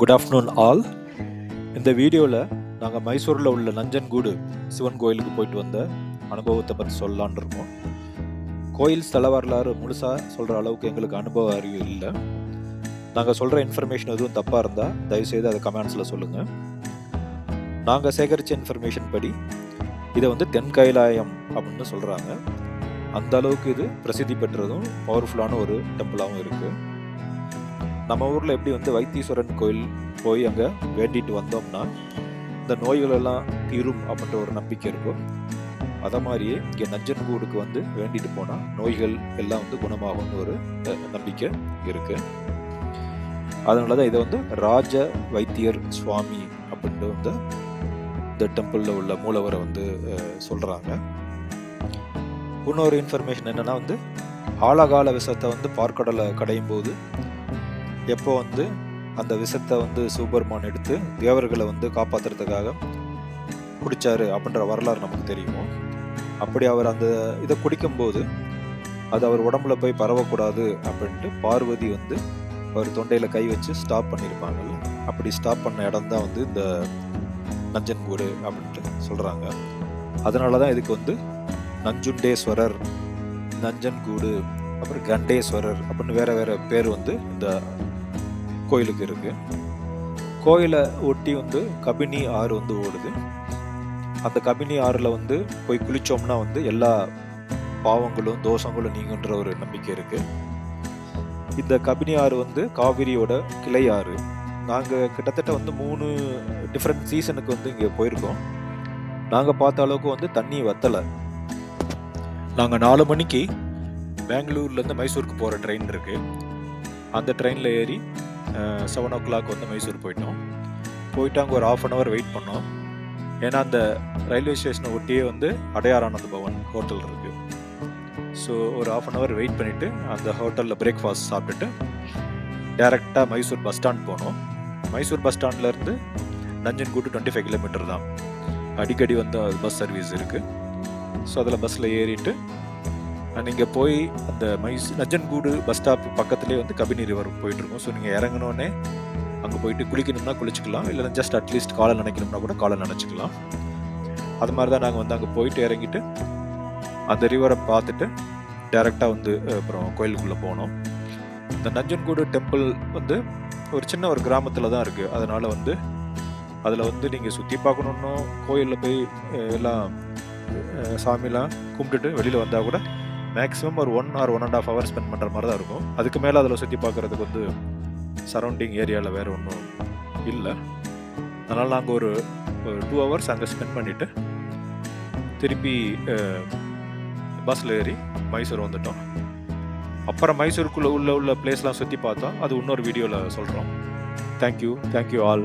Good afternoon all இந்த வீடியோவில் நாங்கள் மைசூரில் உள்ள நஞ்சன்கூடு சிவன் கோயிலுக்கு போயிட்டு வந்த அனுபவத்தை பற்றி சொல்லலான் இருக்கோம். கோயில் ஸ்தல வரலாறு முழுசாக சொல்கிற அளவுக்கு எங்களுக்கு அனுபவ அறிவு இல்லை. நாங்கள் சொல்கிற இன்ஃபர்மேஷன் எதுவும் தப்பாக இருந்தால் தயவுசெய்து அதை கமெண்ட்ஸில் சொல்லுங்கள் நாங்கள் சேகரித்த இன்ஃபர்மேஷன் படி இதை வந்து தென் கைலாயம் அப்படின்னு சொல்கிறாங்க அந்த அளவுக்கு இது பிரசித்தி பெற்றதும் பவர்ஃபுல்லான ஒரு டெம்பிளாகவும் இருக்குது நம்ம ஊரில் எப்படி வந்து வைத்தீஸ்வரன் கோயில் போய் அங்கே வேண்டிட்டு வந்தோம்னா இந்த நோய்கள் எல்லாம் தீரும் அப்படின்ற ஒரு நம்பிக்கை இருக்கும். அதை மாதிரியே இங்கே நஞ்சன்கூடுக்கு வந்து வேண்டிட்டு போனால் நோய்கள் எல்லாம் வந்து குணமாகும்னு ஒரு நம்பிக்கை இருக்குது அதனால தான் இதை வந்து ராஜ வைத்தியர் சுவாமி அப்படின்ட்டு வந்து இந்த டெம்பிளில் உள்ள மூலவரை வந்து சொல்கிறாங்க இன்னொரு இன்ஃபர்மேஷன் என்னென்னா வந்து ஆழகால விஷத்தை வந்து பார்க்கடலை கடையும் போது எப்போ வந்து அந்த விஷத்தை வந்து சூப்பர்மான் எடுத்து தேவர்களை வந்து காப்பாத்துறதுக்காக குடிச்சாரு அப்படின்ற வரலாறு நமக்கு தெரியும்? அப்படி அவர் அந்த இதை குடிக்கும்போது அது அவர் உடம்புல போய் பரவக்கூடாது அப்படின்ட்டு பார்வதி வந்து அவர் தொண்டையில் கை வச்சு ஸ்டாப் பண்ணியிருப்பாங்கல்ல அப்படி ஸ்டாப் பண்ண இடம் தான் வந்து இந்த நஞ்சன்கூடு அப்படின்ட்டு சொல்கிறாங்க அதனால தான் இதுக்கு வந்து நஞ்சுண்டேஸ்வரர் நஞ்சன்கூடு அப்புறம் கண்டேஸ்வரர் அப்படின்னு வேற வேற பேர் வந்து இந்த கோயிலுக்கு இருக்குது கோயிலை ஒட்டி வந்து கபினி ஆறு வந்து ஓடுது. அந்த கபினி ஆறில் வந்து போய் குளித்தோம்னா வந்து எல்லா பாவங்களும் தோஷங்களும் நீங்குன்ற ஒரு நம்பிக்கை இருக்குது இந்த கபினி ஆறு வந்து காவிரியோட கிளை ஆறு. நாங்கள் கிட்டத்தட்ட வந்து மூணு டிஃப்ரெண்ட் சீசனுக்கு வந்து இங்கே போயிருக்கோம். நாங்கள் பார்த்த அளவுக்கு வந்து தண்ணி வத்தலை. நாங்கள் நாலு மணிக்கு பெங்களூர்லேருந்து மைசூருக்கு போகிற ட்ரெயின் இருக்குது அந்த ட்ரெயினில் ஏறி செவன் ஓ கிளாக் வந்து மைசூர் போயிட்டோம். போயிட்டு அங்கே ஒரு ஆஃப் அன் ஹவர் வெயிட் பண்ணோம். ஏன்னா அந்த ரயில்வே ஸ்டேஷனை ஒட்டியே வந்து அடையாரானந்த பவன் ஹோட்டல் இருக்குது ஸோ ஒரு ஆஃப் அன் ஹவர் வெயிட் பண்ணிவிட்டு அந்த ஹோட்டலில் பிரேக்ஃபாஸ்ட் சாப்பிட்டுட்டு டேரெக்டாக மைசூர் பஸ் ஸ்டாண்ட் போனோம். மைசூர் பஸ் ஸ்டாண்ட்லேருந்து நஞ்சன்கூட்டு டுவெண்ட்டி ஃபைவ் கிலோமீட்டர் தான். அடிக்கடி வந்து பஸ் சர்வீஸ் இருக்குது ஸோ அதில் பஸ்ஸில் ஏறிட்டு நீங்கள் போய் அந்த மைஸ் நஞ்சன்கூடு பஸ் ஸ்டாப் பக்கத்துலேயே வந்து கபினி ரிவர் போயிட்டுருக்கோம். ஸோ நீங்கள் இறங்கினோடனே அங்கே போயிட்டு குளிக்கணும்னா குளிச்சுக்கலாம். இல்லைனா ஜஸ்ட் அட்லீஸ்ட் காலை நினைக்கணும்னா கூட காலை நினச்சிக்கலாம். அது மாதிரி தான் நாங்கள் வந்து அங்கே போயிட்டு இறங்கிட்டு அந்த ரிவரை பார்த்துட்டு டேரெக்டாக வந்து அப்புறம் கோயிலுக்குள்ளே போனோம். இந்த நஞ்சன்கூடு டெம்பிள் வந்து ஒரு சின்ன ஒரு கிராமத்தில் தான் இருக்குது அதனால் வந்து அதில் வந்து நீங்கள் சுற்றி பார்க்கணுன்னும் கோயிலில் போய் எல்லாம் சாமிலாம் கும்பிட்டுட்டு வெளியில் வந்தால் கூட மேக்ஸிமம் ஒரு one or one and half hour spend பண்ணுற மாதிரி தான் இருக்கும். அதுக்கு மேலே அதில் சுற்றி பார்க்குறதுக்கு வந்து சரௌண்டிங் ஏரியாவில் வேறு ஒன்றும் இல்லை. அதனால் நாங்கள் ஒரு டூ ஹவர்ஸ் அங்கே ஸ்பெண்ட் பண்ணிவிட்டு திருப்பி பஸ்ஸில் ஏறி மைசூர் வந்துட்டோம். அப்புறம் மைசூருக்குள்ளே உள்ள உள்ள பிளேஸ்லாம் சுற்றி பார்த்தோம் அது இன்னொரு வீடியோவில் சொல்கிறோம் தேங்க்யூ தேங்க்யூ ஆல்